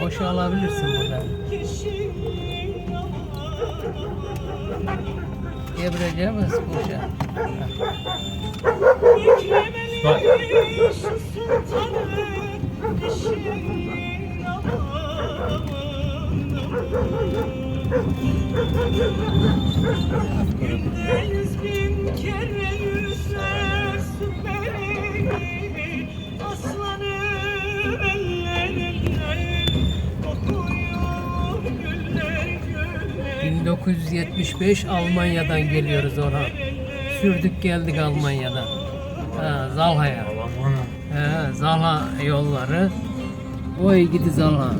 Boşa alabilirsin buradan. Gebreceğimiz boşa. Bak. 1975 Almanya'dan geliyoruz Orhan. Sürdük geldik Almanya'dan. Ha, Zalha'ya. He, Zalha yolları. Oy gidi Zalha.